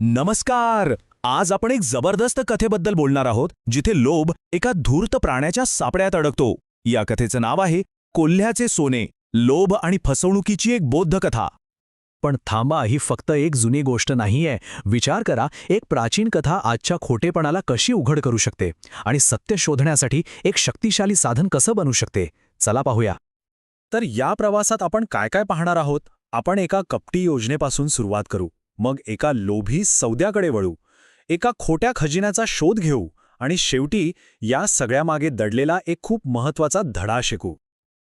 नमस्कार! आज आपण एक जबरदस्त कथेबद्दल बोलणार आहोत जिथे लोभ एका धूर्त प्राण्याच्या सापड्यात अडकतो. या कथेचं नाव आहे कोल्ह्याचे सोने लोभ आणि फसवणुकीची एक बौद्ध कथा पण थांबा ही फक्त एक जुनी गोष्ट नाहीये. विचार करा एक प्राचीन कथा आजच्या खोटेपणाला कशी उघड करू शकते? आणि सत्य शोधण्यासाठी एक शक्तिशाली साधन कसं बनू शकते? चला पाहूया. तर या प्रवासात आपण काय काय पाहणार आहोत? आपण एका कपटी योजनेपासून सुरुवात करू. मग एका लोभी सौद्याकडे वळू. एका खोट्या खजिन्याचा शोध घेऊ आणि शेवटी या सगळ्यामागे दडलेला एक खूप महत्त्वाचा धडा शिकू.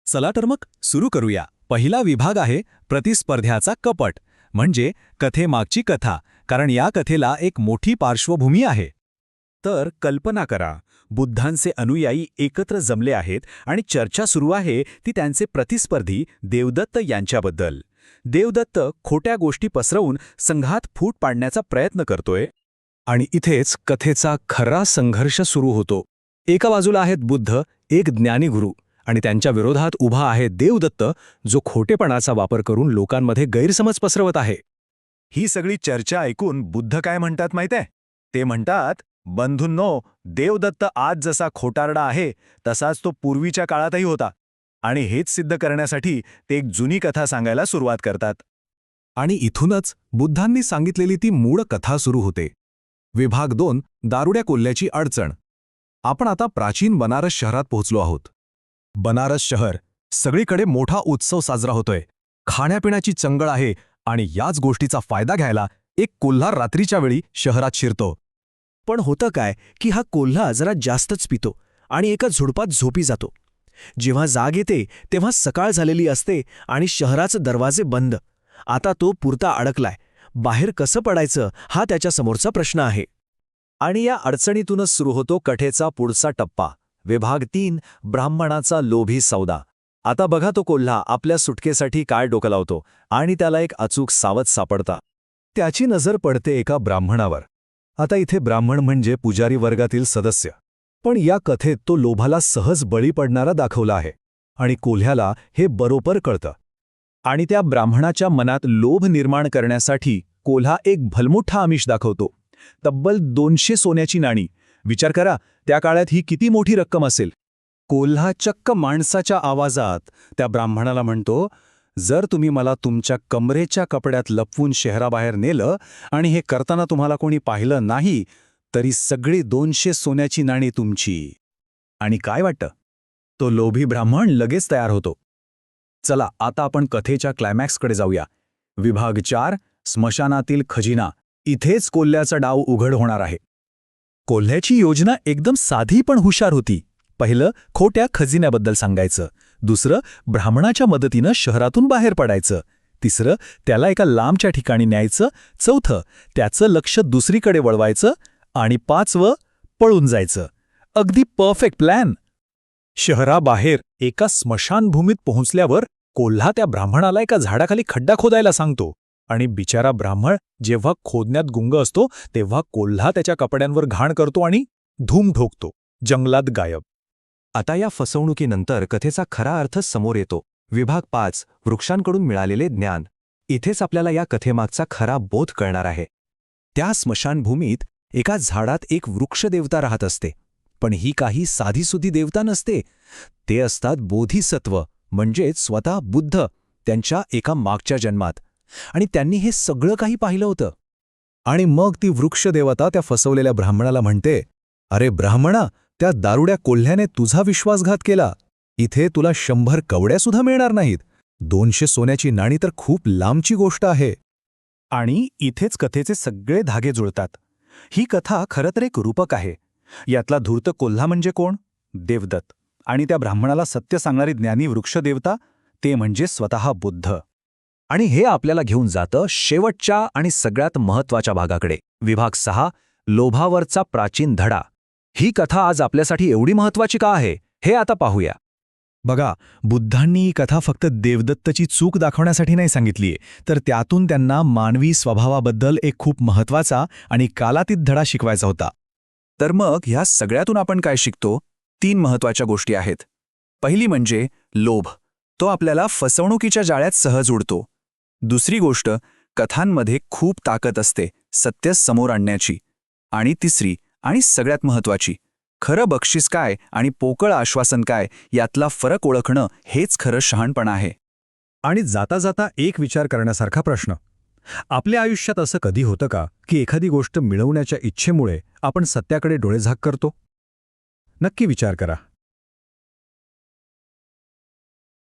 चला तर मग सुरू करूया. पहिला विभाग आहे प्रतिस्पर्ध्याचा कपट म्हणजे कथेमागची कथा कारण या कथेला एक मोठी पार्श्वभूमी आहे. तर कल्पना करा बुद्धांचे अनुयायी एकत्र जमले आहेत आणि चर्चा सुरू आहे ती त्यांचे प्रतिस्पर्धी देवदत्त यांच्याबद्दल. देवदत्त खोट्या गोष्टी पसरवून संघात फूट पाडण्याचा प्रयत्न करतोय. आणि इथेच कथेचा खरा संघर्ष सुरू होतो. एका बाजूला आहेत बुद्ध एक ज्ञानी गुरु. आणि त्यांच्या विरोधात उभा आहे देवदत्त जो खोटेपणाचा वापर करून लोकांमध्ये गैरसमज पसरवत आहे. ही सगळी चर्चा ऐकून बुद्ध काय म्हणतात माहितीये? ते म्हणतात बंधूंनो देवदत्त आज जसा खोटारडा आहे तसाच तो पूर्वीच्या काळातही होता. आणि हेच सिद्ध करण्यासाठी ते एक जुनी कथा सांगायला सुरुवात करतात. आणि इथूनच बुद्धांनी सांगितलेली ती मूळ कथा सुरू होते. विभाग दोन दारुड्या कोल्ह्याची अडचण. आपण आता प्राचीन बनारस शहरात पोहोचलो आहोत. बनारस शहर सगळीकडे मोठा उत्सव साजरा होतोय. खाण्यापिण्याची चंगळ आहे आणि याच गोष्टीचा फायदा घ्यायला एक कोल्हा रात्रीच्या वेळी शहरात शिरतो. पण होतं काय की हा कोल्हा जरा जास्तच पितो आणि एका झुडपात झोपी जातो. जेव्हा जाग येते तेव्हा सकाळ झालेली असते आणि शहराचे दरवाजे बंद. आता तो पुरता अडकलाय. बाहेर कसं पडायचं हा त्याच्यासमोरचा प्रश्न आहे. आणि या अडचणीतूनच सुरू होतो कठेचा पुढचा टप्पा. विभाग तीन ब्राह्मणाचा लोभी सौदा. आता बघा तो कोल्हा आपल्या सुटकेसाठी काय डोकं लावतो आणि त्याला एक अचूक सावध सापडता. त्याची नजर पडते एका ब्राह्मणावर. आता इथे ब्राह्मण म्हणजे पुजारी वर्गातील सदस्य. पण या कथेत तो लोभाला सहज बळी पडणारा दाखवला आहे आणि कोल्ह्याला हे बरोबर कळतं. आणि त्या ब्राह्मणाच्या मनात लोभ निर्माण करण्यासाठी कोल्हा एक भलमोठा आमिष दाखवतो. तब्बल दोनशे सोन्याची नाणी. विचार करा त्या काळात ही किती मोठी रक्कम असेल? कोल्हा चक्क माणसाच्या आवाजात त्या ब्राह्मणाला म्हणतो जर तुम्ही मला तुमच्या कमरेच्या कपड्यात लपवून शहराबाहेर नेलं आणि हे करताना तुम्हाला कोणी पाहिलं नाही तरी सगळी दोनशे सोन्याची नाणी तुमची. आणि काय वाटतं? तो लोभी ब्राह्मण लगेच तयार होतो. चला आता आपण कथेच्या क्लायमॅक्सकडे जाऊया. विभाग चार स्मशानातील खजिना. इथेच कोल्ह्याचा डाव उघड होणार आहे. कोल्ह्याची योजना एकदम साधी पण हुशार होती. पहिलं खोट्या खजिन्याबद्दल सांगायचं. दुसरं ब्राह्मणाच्या मदतीनं शहरातून बाहेर पडायचं. तिसरं त्याला एका लांबच्या ठिकाणी न्यायचं. चौथं त्याचं लक्ष दुसरीकडे वळवायचं. आणि पाचवं पळून जायचं. अगदी परफेक्ट प्लॅन शहराबाहेर एका स्मशानभूमीत पोहोचल्यावर कोल्हा त्या ब्राह्मणाला एका झाडाखाली खड्डा खोदायला सांगतो आणि बिचारा ब्राह्मण जेव्हा खोदण्यात गुंग असतो तेव्हा कोल्हा त्याच्या कपड्यांवर घाण करतो आणि धूम ठोकतो. जंगलात गायब. आता या फसवणुकीनंतर कथेचा खरा अर्थ समोर येतो. विभाग पाच वृक्षांकडून मिळालेले ज्ञान. इथेच आपल्याला या कथेमागचा खरा बोध कळणार आहे. त्या स्मशानभूमीत एका झाडात एक वृक्षदेवता राहत असते. पण ही काही साधीसुधी देवता नसते. ते असतात बोधिसत्व म्हणजेच स्वतः बुद्ध त्यांच्या एका मागच्या जन्मात. आणि त्यांनी हे सगळं काही पाहिलं होतं. आणि मग ती वृक्षदेवता त्या फसवलेल्या ब्राह्मणाला म्हणते अरे ब्राह्मणा त्या दारुड्या कोल्ह्याने तुझा विश्वासघात केला. इथे तुला शंभर कवड्यासुद्धा मिळणार नाहीत. दोनशे सोन्याची नाणी तर खूप लांबची गोष्ट आहे. आणि इथेच कथेचे सगळे धागे जुळतात. ही कथा खरं तर एक रूपक आहे. यातला धूर्त कोल्हा म्हणजे कोण? देवदत्त. आणि त्या ब्राह्मणाला सत्य सांगणारी ज्ञानी वृक्षदेवता ते म्हणजे स्वतः बुद्ध. आणि हे आपल्याला घेऊन जातं शेवटच्या आणि सगळ्यात महत्त्वाच्या भागाकडे. विभाग सहा लोभावरचा प्राचीन धडा. ही कथा आज आपल्यासाठी एवढी महत्वाची का आहे? हे आता पाहूया. बघा बुद्धांनी ही कथा फक्त देवदत्तची चूक दाखवण्यासाठी नाही सांगितलीये तर त्यातून त्यांना मानवी स्वभावाबद्दल एक खूप महत्त्वाचा आणि कालातीत धडा शिकवायचा होता. तर मग ह्या सगळ्यातून आपण काय शिकतो? तीन महत्त्वाच्या गोष्टी आहेत. पहिली म्हणजे लोभ. तो आपल्याला फसवणुकीच्या जाळ्यात सहज उडतो. दुसरी गोष्ट कथांमध्ये खूप ताकद असते सत्य समोर आणण्याची. आणि तिसरी आणि सगळ्यात महत्वाची खरं बक्षीस काय आणि पोकळ आश्वासन काय यातला फरक ओळखणं हेच खरं शहाणपण आहे. आणि जाता जाता एक विचार करण्यासारखा प्रश्न. आपल्या आयुष्यात असं कधी होतं का की एखादी गोष्ट मिळवण्याच्या इच्छेमुळे आपण सत्याकडे डोळेझाक करतो? नक्की विचार करा.